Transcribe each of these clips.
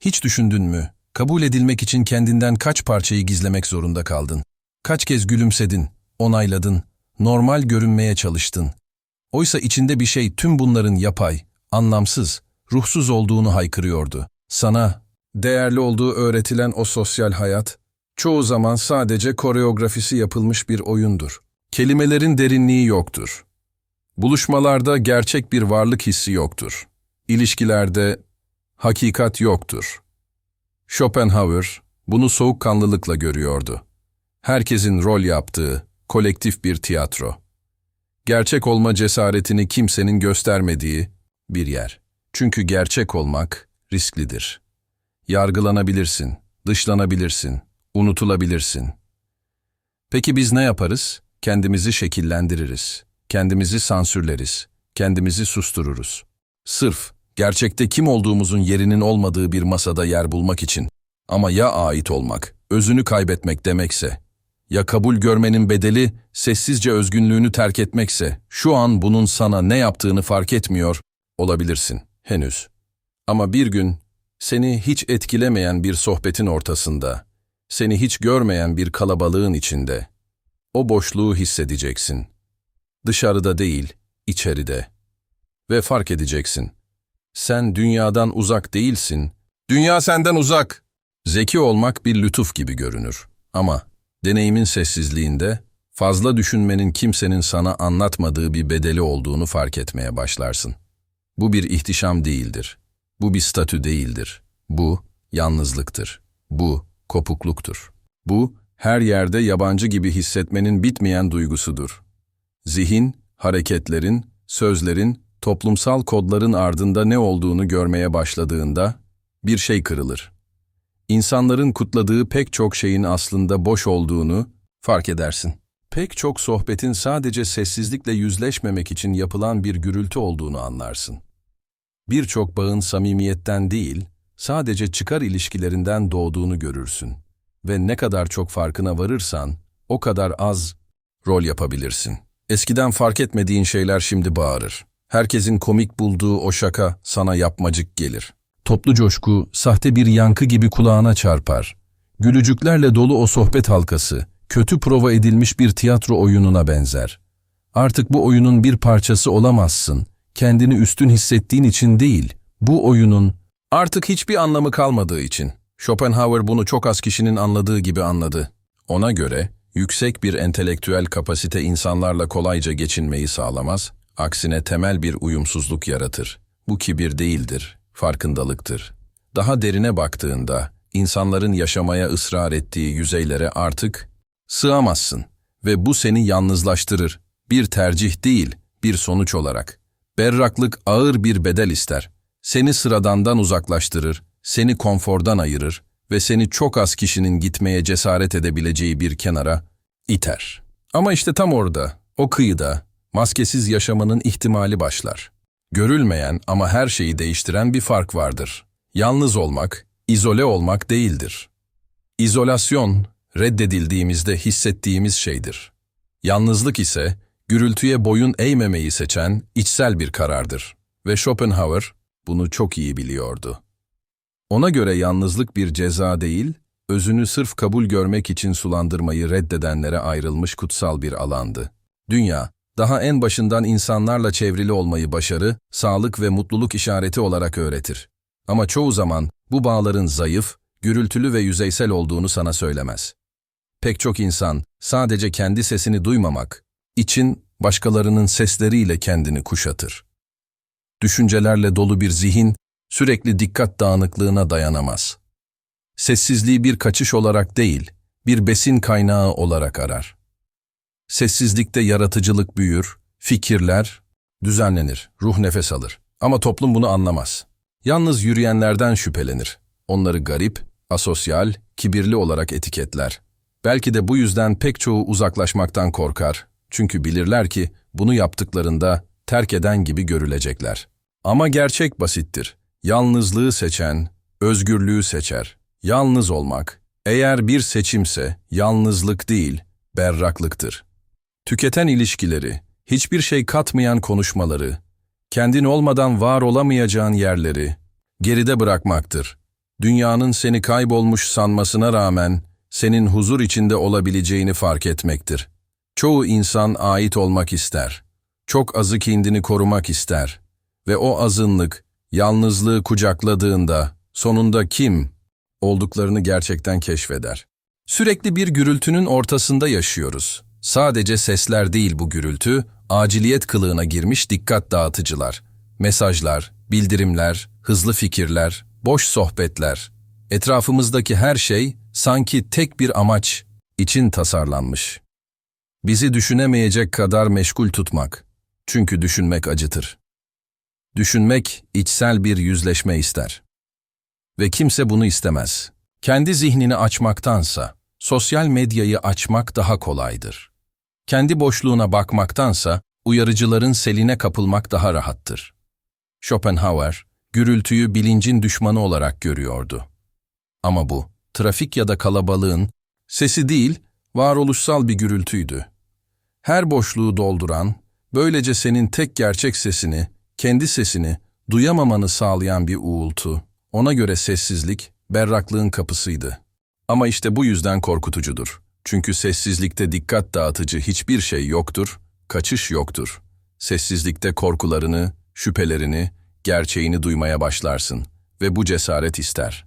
Hiç düşündün mü? Kabul edilmek için kendinden kaç parçayı gizlemek zorunda kaldın? Kaç kez gülümsedin, onayladın, normal görünmeye çalıştın? Oysa içinde bir şey tüm bunların yapay, anlamsız, ruhsuz olduğunu haykırıyordu. Sana değerli olduğu öğretilen o sosyal hayat, çoğu zaman sadece koreografisi yapılmış bir oyundur. Kelimelerin derinliği yoktur. Buluşmalarda gerçek bir varlık hissi yoktur. İlişkilerde hakikat yoktur. Schopenhauer bunu soğukkanlılıkla görüyordu. Herkesin rol yaptığı kolektif bir tiyatro. Gerçek olma cesaretini kimsenin göstermediği bir yer. Çünkü gerçek olmak risklidir. Yargılanabilirsin, dışlanabilirsin, unutulabilirsin. Peki biz ne yaparız? Kendimizi şekillendiririz, kendimizi sansürleriz, kendimizi sustururuz. Sırf gerçekte kim olduğumuzun yerinin olmadığı bir masada yer bulmak için. Ama ya ait olmak, özünü kaybetmek demekse, ya kabul görmenin bedeli sessizce özgünlüğünü terk etmekse, şu an bunun sana ne yaptığını fark etmiyor olabilirsin henüz. Ama bir gün seni hiç etkilemeyen bir sohbetin ortasında, seni hiç görmeyen bir kalabalığın içinde, o boşluğu hissedeceksin. Dışarıda değil, içeride. Ve fark edeceksin. Sen dünyadan uzak değilsin. Dünya senden uzak. Zeki olmak bir lütuf gibi görünür. Ama deneyimin sessizliğinde fazla düşünmenin kimsenin sana anlatmadığı bir bedeli olduğunu fark etmeye başlarsın. Bu bir ihtişam değildir. Bu bir statü değildir. Bu yalnızlıktır. Bu kopukluktur. Bu her yerde yabancı gibi hissetmenin bitmeyen duygusudur. Zihin, hareketlerin, sözlerin, toplumsal kodların ardında ne olduğunu görmeye başladığında bir şey kırılır. İnsanların kutladığı pek çok şeyin aslında boş olduğunu fark edersin. Pek çok sohbetin sadece sessizlikle yüzleşmemek için yapılan bir gürültü olduğunu anlarsın. Birçok bağın samimiyetten değil, sadece çıkar ilişkilerinden doğduğunu görürsün. Ve ne kadar çok farkına varırsan, o kadar az rol yapabilirsin. Eskiden fark etmediğin şeyler şimdi bağırır. Herkesin komik bulduğu o şaka sana yapmacık gelir. Toplu coşku, sahte bir yankı gibi kulağına çarpar. Gülücüklerle dolu o sohbet halkası, kötü prova edilmiş bir tiyatro oyununa benzer. Artık bu oyunun bir parçası olamazsın. Kendini üstün hissettiğin için değil, bu oyunun artık hiçbir anlamı kalmadığı için. Schopenhauer bunu çok az kişinin anladığı gibi anladı. Ona göre, yüksek bir entelektüel kapasite insanlarla kolayca geçinmeyi sağlamaz, aksine temel bir uyumsuzluk yaratır. Bu kibir değildir, farkındalıktır. Daha derine baktığında, insanların yaşamaya ısrar ettiği yüzeylere artık sığamazsın ve bu seni yalnızlaştırır. Bir tercih değil, bir sonuç olarak. Berraklık ağır bir bedel ister. Seni sıradandan uzaklaştırır, seni konfordan ayırır ve seni çok az kişinin gitmeye cesaret edebileceği bir kenara iter. Ama işte tam orada, o kıyıda, maskesiz yaşamanın ihtimali başlar. Görülmeyen ama her şeyi değiştiren bir fark vardır. Yalnız olmak, izole olmak değildir. İzolasyon, reddedildiğimizde hissettiğimiz şeydir. Yalnızlık ise, gürültüye boyun eğmemeyi seçen içsel bir karardır. Ve Schopenhauer bunu çok iyi biliyordu. Ona göre yalnızlık bir ceza değil, özünü sırf kabul görmek için sulandırmayı reddedenlere ayrılmış kutsal bir alandı. Dünya, daha en başından insanlarla çevrili olmayı başarı, sağlık ve mutluluk işareti olarak öğretir. Ama çoğu zaman bu bağların zayıf, gürültülü ve yüzeysel olduğunu sana söylemez. Pek çok insan sadece kendi sesini duymamak, için başkalarının sesleriyle kendini kuşatır. Düşüncelerle dolu bir zihin, sürekli dikkat dağınıklığına dayanamaz. Sessizliği bir kaçış olarak değil, bir besin kaynağı olarak arar. Sessizlikte yaratıcılık büyür, fikirler düzenlenir, ruh nefes alır. Ama toplum bunu anlamaz. Yalnız yürüyenlerden şüphelenir. Onları garip, asosyal, kibirli olarak etiketler. Belki de bu yüzden pek çoğu uzaklaşmaktan korkar. Çünkü bilirler ki bunu yaptıklarında terk eden gibi görülecekler. Ama gerçek basittir. Yalnızlığı seçen, özgürlüğü seçer. Yalnız olmak, eğer bir seçimse yalnızlık değil, berraklıktır. Tüketen ilişkileri, hiçbir şey katmayan konuşmaları, kendin olmadan var olamayacağın yerleri geride bırakmaktır. Dünyanın seni kaybolmuş sanmasına rağmen senin huzur içinde olabileceğini fark etmektir. Çoğu insan ait olmak ister. Çok azı kendini korumak ister. Ve o azınlık, yalnızlığı kucakladığında sonunda kim olduklarını gerçekten keşfeder. Sürekli bir gürültünün ortasında yaşıyoruz. Sadece sesler değil bu gürültü, aciliyet kılığına girmiş dikkat dağıtıcılar. Mesajlar, bildirimler, hızlı fikirler, boş sohbetler. Etrafımızdaki her şey sanki tek bir amaç için tasarlanmış. Bizi düşünemeyecek kadar meşgul tutmak. Çünkü düşünmek acıtır. Düşünmek içsel bir yüzleşme ister. Ve kimse bunu istemez. Kendi zihnini açmaktansa, sosyal medyayı açmak daha kolaydır. Kendi boşluğuna bakmaktansa, uyarıcıların seline kapılmak daha rahattır. Schopenhauer, gürültüyü bilincin düşmanı olarak görüyordu. Ama bu, trafik ya da kalabalığın sesi değil, varoluşsal bir gürültüydü. Her boşluğu dolduran, böylece senin tek gerçek sesini, kendi sesini, duyamamanı sağlayan bir uğultu, ona göre sessizlik, berraklığın kapısıydı. Ama işte bu yüzden korkutucudur. Çünkü sessizlikte dikkat dağıtıcı hiçbir şey yoktur, kaçış yoktur. Sessizlikte korkularını, şüphelerini, gerçeğini duymaya başlarsın ve bu cesaret ister.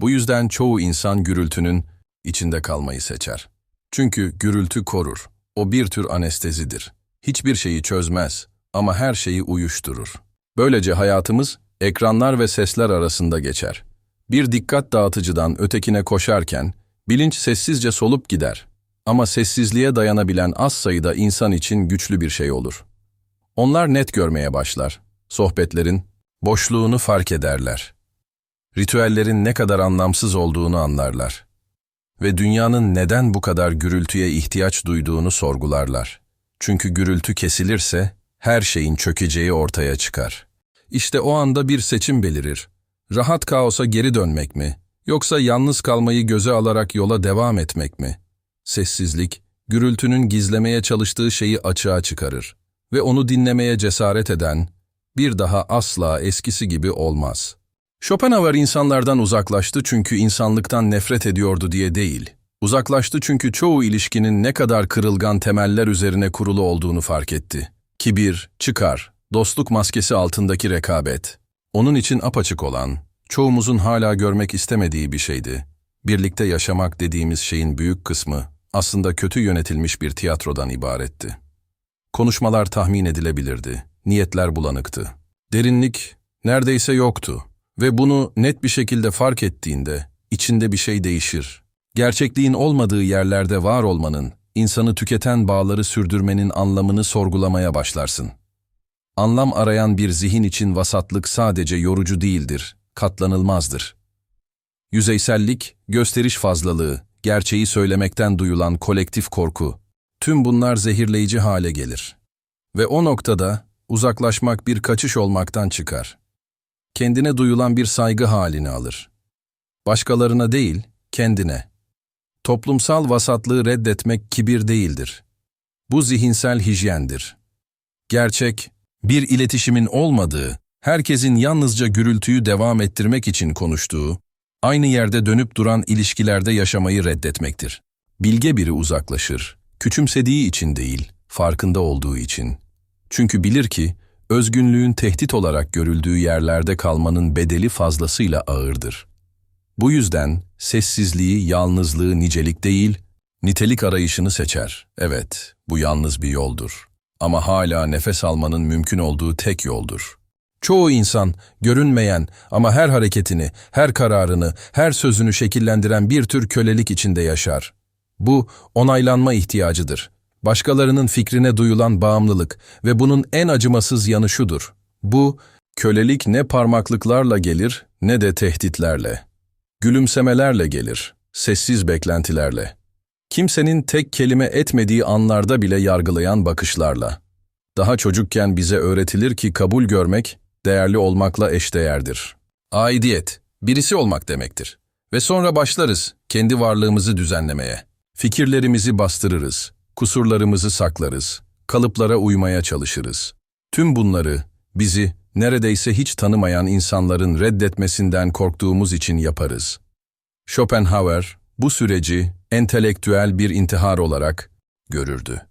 Bu yüzden çoğu insan gürültünün içinde kalmayı seçer. Çünkü gürültü korur. O bir tür anestezidir. Hiçbir şeyi çözmez ama her şeyi uyuşturur. Böylece hayatımız ekranlar ve sesler arasında geçer. Bir dikkat dağıtıcıdan ötekine koşarken bilinç sessizce solup gider. Ama sessizliğe dayanabilen az sayıda insan için güçlü bir şey olur. Onlar net görmeye başlar. Sohbetlerin boşluğunu fark ederler. Ritüellerin ne kadar anlamsız olduğunu anlarlar. Ve dünyanın neden bu kadar gürültüye ihtiyaç duyduğunu sorgularlar. Çünkü gürültü kesilirse her şeyin çökeceği ortaya çıkar. İşte o anda bir seçim belirir. Rahat kaosa geri dönmek mi, yoksa yalnız kalmayı göze alarak yola devam etmek mi? Sessizlik, gürültünün gizlemeye çalıştığı şeyi açığa çıkarır ve onu dinlemeye cesaret eden, bir daha asla eskisi gibi olmaz. Schopenhauer insanlardan uzaklaştı çünkü insanlıktan nefret ediyordu diye değil. Uzaklaştı çünkü çoğu ilişkinin ne kadar kırılgan temeller üzerine kurulu olduğunu fark etti. Kibir, çıkar, dostluk maskesi altındaki rekabet. Onun için apaçık olan, çoğumuzun hala görmek istemediği bir şeydi. Birlikte yaşamak dediğimiz şeyin büyük kısmı aslında kötü yönetilmiş bir tiyatrodan ibaretti. Konuşmalar tahmin edilebilirdi, niyetler bulanıktı. Derinlik neredeyse yoktu ve bunu net bir şekilde fark ettiğinde içinde bir şey değişir. Gerçekliğin olmadığı yerlerde var olmanın, insanı tüketen bağları sürdürmenin anlamını sorgulamaya başlarsın. Anlam arayan bir zihin için vasatlık sadece yorucu değildir, katlanılmazdır. Yüzeysellik, gösteriş fazlalığı, gerçeği söylemekten duyulan kolektif korku, tüm bunlar zehirleyici hale gelir. Ve o noktada uzaklaşmak bir kaçış olmaktan çıkar. Kendine duyulan bir saygı halini alır. Başkalarına değil, kendine. Toplumsal vasatlığı reddetmek kibir değildir. Bu zihinsel hijyendir. Gerçek, bir iletişimin olmadığı, herkesin yalnızca gürültüyü devam ettirmek için konuştuğu, aynı yerde dönüp duran ilişkilerde yaşamayı reddetmektir. Bilge biri uzaklaşır, küçümsediği için değil, farkında olduğu için. Çünkü bilir ki, özgünlüğün tehdit olarak görüldüğü yerlerde kalmanın bedeli fazlasıyla ağırdır. Bu yüzden sessizliği, yalnızlığı nicelik değil, nitelik arayışını seçer. Evet, bu yalnız bir yoldur. Ama hala nefes almanın mümkün olduğu tek yoldur. Çoğu insan, görünmeyen ama her hareketini, her kararını, her sözünü şekillendiren bir tür kölelik içinde yaşar. Bu, onaylanma ihtiyacıdır. Başkalarının fikrine duyulan bağımlılık ve bunun en acımasız yanı şudur. Bu, kölelik ne parmaklıklarla gelir ne de tehditlerle. Gülümsemelerle gelir, sessiz beklentilerle. Kimsenin tek kelime etmediği anlarda bile yargılayan bakışlarla. Daha çocukken bize öğretilir ki kabul görmek, değerli olmakla eşdeğerdir. Aidiyet, birisi olmak demektir. Ve sonra başlarız kendi varlığımızı düzenlemeye. Fikirlerimizi bastırırız, kusurlarımızı saklarız, kalıplara uymaya çalışırız. Tüm bunları Bizi neredeyse hiç tanımayan insanların reddetmesinden korktuğumuz için yaparız. Schopenhauer bu süreci entelektüel bir intihar olarak görürdü.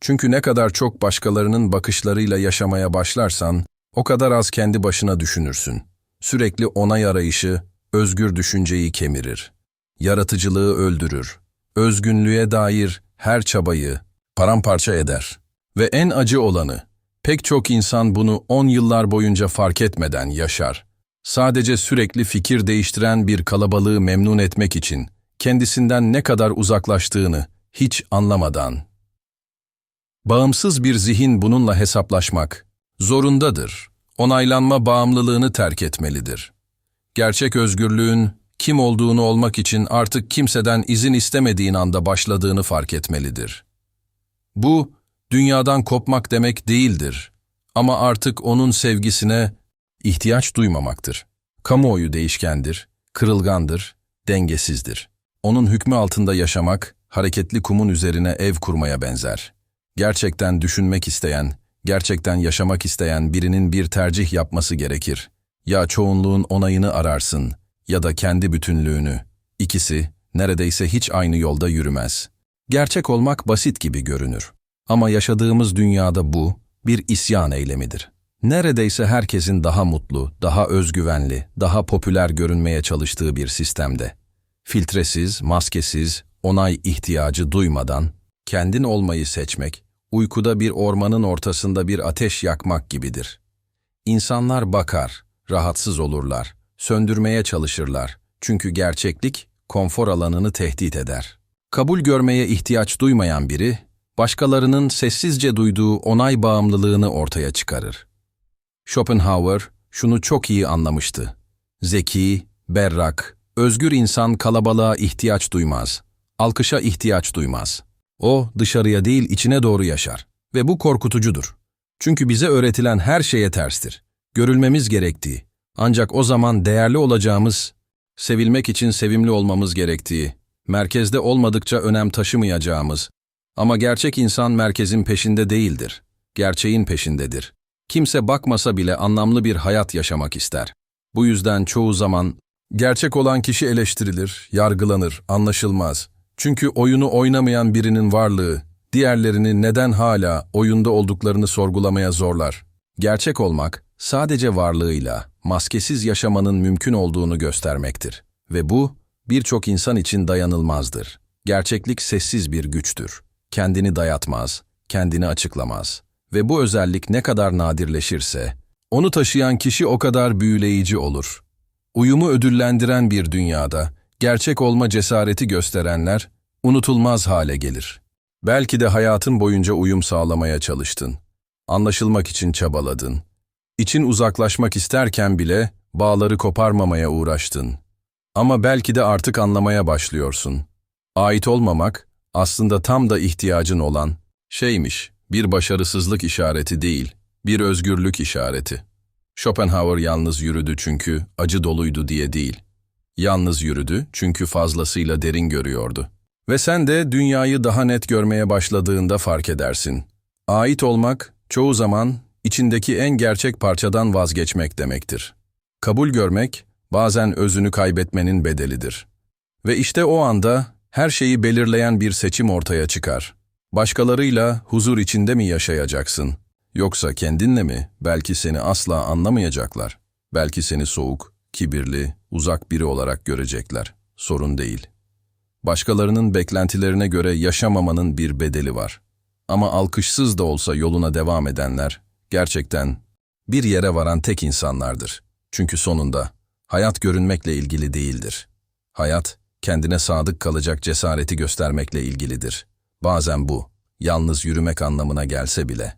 Çünkü ne kadar çok başkalarının bakışlarıyla yaşamaya başlarsan, o kadar az kendi başına düşünürsün. Sürekli onay arayışı, özgür düşünceyi kemirir. Yaratıcılığı öldürür. Özgünlüğe dair her çabayı paramparça eder. Ve en acı olanı, pek çok insan bunu on yıllar boyunca fark etmeden yaşar. Sadece sürekli fikir değiştiren bir kalabalığı memnun etmek için kendisinden ne kadar uzaklaştığını hiç anlamadan. Bağımsız bir zihin bununla hesaplaşmak zorundadır. Onaylanma bağımlılığını terk etmelidir. Gerçek özgürlüğün kim olduğunu olmak için artık kimseden izin istemediğin anda başladığını fark etmelidir. Bu, dünyadan kopmak demek değildir. Ama artık onun sevgisine ihtiyaç duymamaktır. Kamuoyu değişkendir, kırılgandır, dengesizdir. Onun hükmü altında yaşamak, hareketli kumun üzerine ev kurmaya benzer. Gerçekten düşünmek isteyen, gerçekten yaşamak isteyen birinin bir tercih yapması gerekir. Ya çoğunluğun onayını ararsın ya da kendi bütünlüğünü. İkisi neredeyse hiç aynı yolda yürümez. Gerçek olmak basit gibi görünür. Ama yaşadığımız dünyada bu bir isyan eylemidir. Neredeyse herkesin daha mutlu, daha özgüvenli, daha popüler görünmeye çalıştığı bir sistemde. Filtresiz, maskesiz, onay ihtiyacı duymadan kendin olmayı seçmek, uykuda bir ormanın ortasında bir ateş yakmak gibidir. İnsanlar bakar, rahatsız olurlar, söndürmeye çalışırlar. Çünkü gerçeklik konfor alanını tehdit eder. Kabul görmeye ihtiyaç duymayan biri, başkalarının sessizce duyduğu onay bağımlılığını ortaya çıkarır. Schopenhauer şunu çok iyi anlamıştı. Zeki, berrak, özgür insan kalabalığa ihtiyaç duymaz. Alkışa ihtiyaç duymaz. O dışarıya değil içine doğru yaşar. Ve bu korkutucudur. Çünkü bize öğretilen her şeye terstir. Görülmemiz gerektiği, ancak o zaman değerli olacağımız, sevilmek için sevimli olmamız gerektiği, merkezde olmadıkça önem taşımayacağımız, ama gerçek insan merkezin peşinde değildir, gerçeğin peşindedir. Kimse bakmasa bile anlamlı bir hayat yaşamak ister. Bu yüzden çoğu zaman gerçek olan kişi eleştirilir, yargılanır, anlaşılmaz. Çünkü oyunu oynamayan birinin varlığı, diğerlerini neden hala oyunda olduklarını sorgulamaya zorlar. Gerçek olmak, sadece varlığıyla, maskesiz yaşamanın mümkün olduğunu göstermektir. Ve bu, birçok insan için dayanılmazdır. Gerçeklik sessiz bir güçtür. Kendini dayatmaz, kendini açıklamaz. Ve bu özellik ne kadar nadirleşirse, onu taşıyan kişi o kadar büyüleyici olur. Uyumu ödüllendiren bir dünyada, gerçek olma cesareti gösterenler, unutulmaz hale gelir. Belki de hayatın boyunca uyum sağlamaya çalıştın. Anlaşılmak için çabaladın. İçin uzaklaşmak isterken bile bağları koparmamaya uğraştın. Ama belki de artık anlamaya başlıyorsun. Ait olmamak aslında tam da ihtiyacın olan şeymiş, bir başarısızlık işareti değil, bir özgürlük işareti. Schopenhauer yalnız yürüdü çünkü acı doluydu diye değil. Yalnız yürüdü çünkü fazlasıyla derin görüyordu. Ve sen de dünyayı daha net görmeye başladığında fark edersin. Ait olmak çoğu zaman içindeki en gerçek parçadan vazgeçmek demektir. Kabul görmek bazen özünü kaybetmenin bedelidir. Ve işte o anda her şeyi belirleyen bir seçim ortaya çıkar. Başkalarıyla huzur içinde mi yaşayacaksın? Yoksa kendinle mi? Belki seni asla anlamayacaklar. Belki seni soğuk, kibirli, uzak biri olarak görecekler. Sorun değil. Başkalarının beklentilerine göre yaşamamanın bir bedeli var. Ama alkışsız da olsa yoluna devam edenler, gerçekten bir yere varan tek insanlardır. Çünkü sonunda hayat görünmekle ilgili değildir. Hayat, kendine sadık kalacak cesareti göstermekle ilgilidir. Bazen bu, yalnız yürümek anlamına gelse bile.